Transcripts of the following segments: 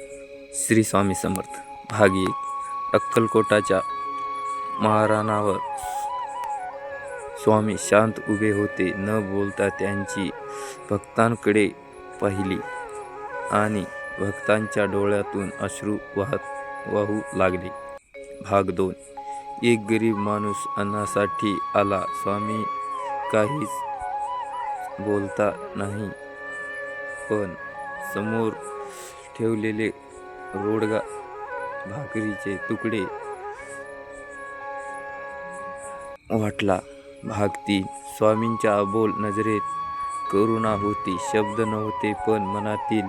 श्री स्वामी समर्थ भाग एक अक्कलकोटाच्या महाराणावर. स्वामी शांत उभे होते न बोलता त्यांची भक्तांकडे पाहिली आणि भक्तांच्या डोळ्यातून अश्रू वाहत वाहू लागले. भाग दोन एक गरीब माणूस अन्नासाठी आला. स्वामी काहीच बोलता नाही पण समोर ठेवलेले रोडगा भाकरीचे तुकडे वाटला. भाग तीन स्वामींच्या अबोल नजरेत करुणा होती शब्द नव्हते पण मनातील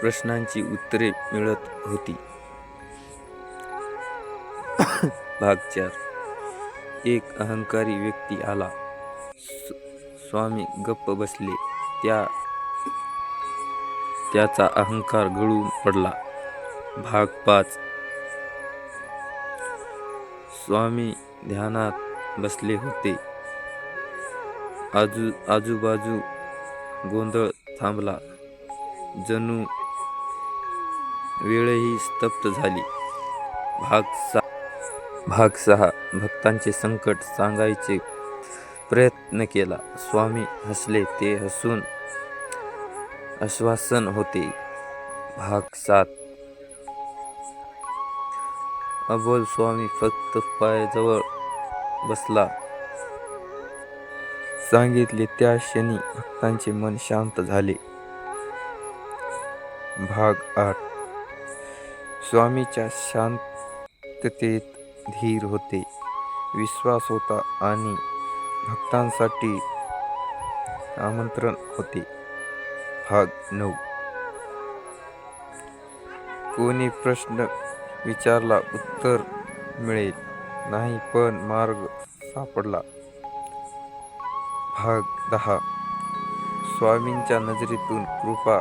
प्रश्नांची उत्तरे मिळत होती. भाग चार एक अहंकारी व्यक्ती आला. स्वामी गप्प बसले. त्या त्याचा अहंकार गळून पडला. भाग पाच. स्वामी ध्यानात बसले होते. आजू आजूबाजू गोंधळ थांबला. जणू वेळही स्तब्ध झाली. भाग सा भाग सहा. भक्तांचे संकट सांगायचे प्रयत्न केला. स्वामी हसले. ते हसून आश्वासन होते. भाग सात. अबोल स्वामी फक्त पायाजवळ बसला. सांगितले त्या क्षणी भक्तांचे मन शांत झाले. भाग आठ. स्वामीच्या शांततेत धीर होते. विश्वास होता आणि भक्तांसाठी आमंत्रण होते. भाग नऊ. कोणी प्रश्न विचारला उत्तर मिळेल नाही पण मार्ग सापडला. भाग दहा. स्वामींच्या नजरेतून कृपा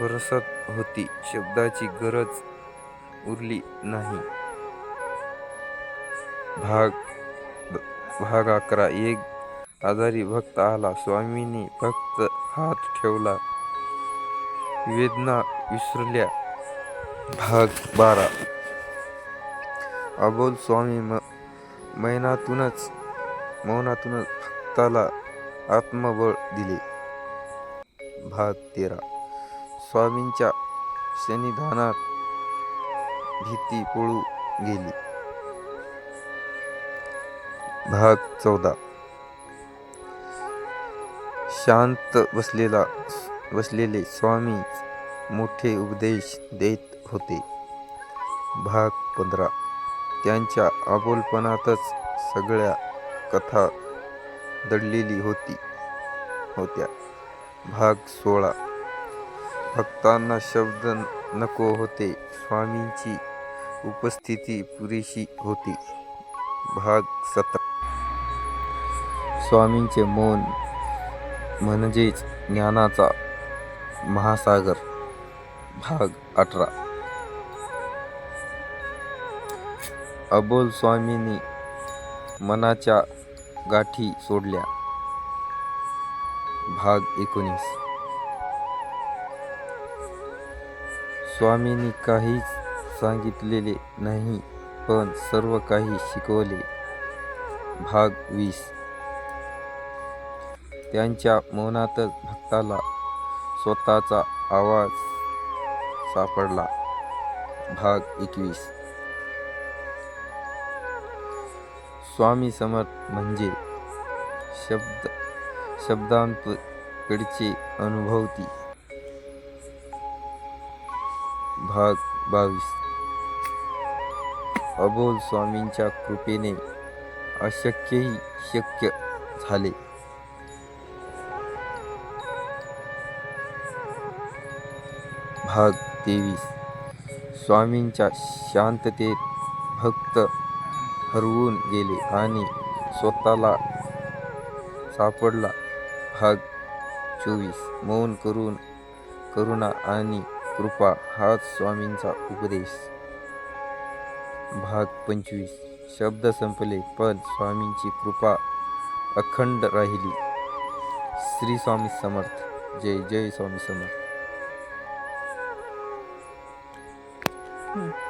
बरसत होती. शब्दाची गरज उरली नाही. भाग भाग अकरा. एक आजारी भक्त आला. स्वामींनी भक्त हात ठेवला. वेदना विसरल्या. भाग बारा. अबोल स्वामी म मैनातूनच मौनातूनच भक्ताला आत्मबळ दिले. भाग तेरा. स्वामींच्या शनिधानात भीती पळू गेली. भाग चौदा. शांत बसलेला बसलेले स्वामी मोठे उपदेश देत होते. भाग पंधरा. त्यांच्या अबोलपणातच सगळ्या कथा दडलेली होती होत्या. भाग सोळा. भक्तांना शब्द नको होते स्वामींची उपस्थिती पुरेशी होती. भाग सतरा. स्वामींचे मौन म्हणजेच ज्ञानाचा महासागर भाग अठरा. अबोल स्वामींनी मनाच्या गाठी सोडल्या. भाग एकोणीस. स्वामींनी काहीच सांगितलेले नाही पण सर्व काही शिकवले. भाग वीस. त्यांच्या मौनातच भक्ताला स्वतःचा आवाज सापडला. भाग एकवीस. स्वामी समर्थ म्हणजे शब्द शब्दांकडचे अनुभवती भाग बावीस. अबोल स्वामींच्या कृपेने अशक्यही शक्य झाले. भाग तेवीस स्वामींच्या शांततेत भक्त हरवून गेले आणि स्वतःला सापडला. भाग चोवीस. मौन करून करुणा आणि कृपा हाच स्वामींचा उपदेश. भाग पंचवीस. शब्द संपले पण स्वामींची कृपा अखंड राहिली. श्री स्वामी समर्थ. जय जय स्वामी समर्थ. Mm.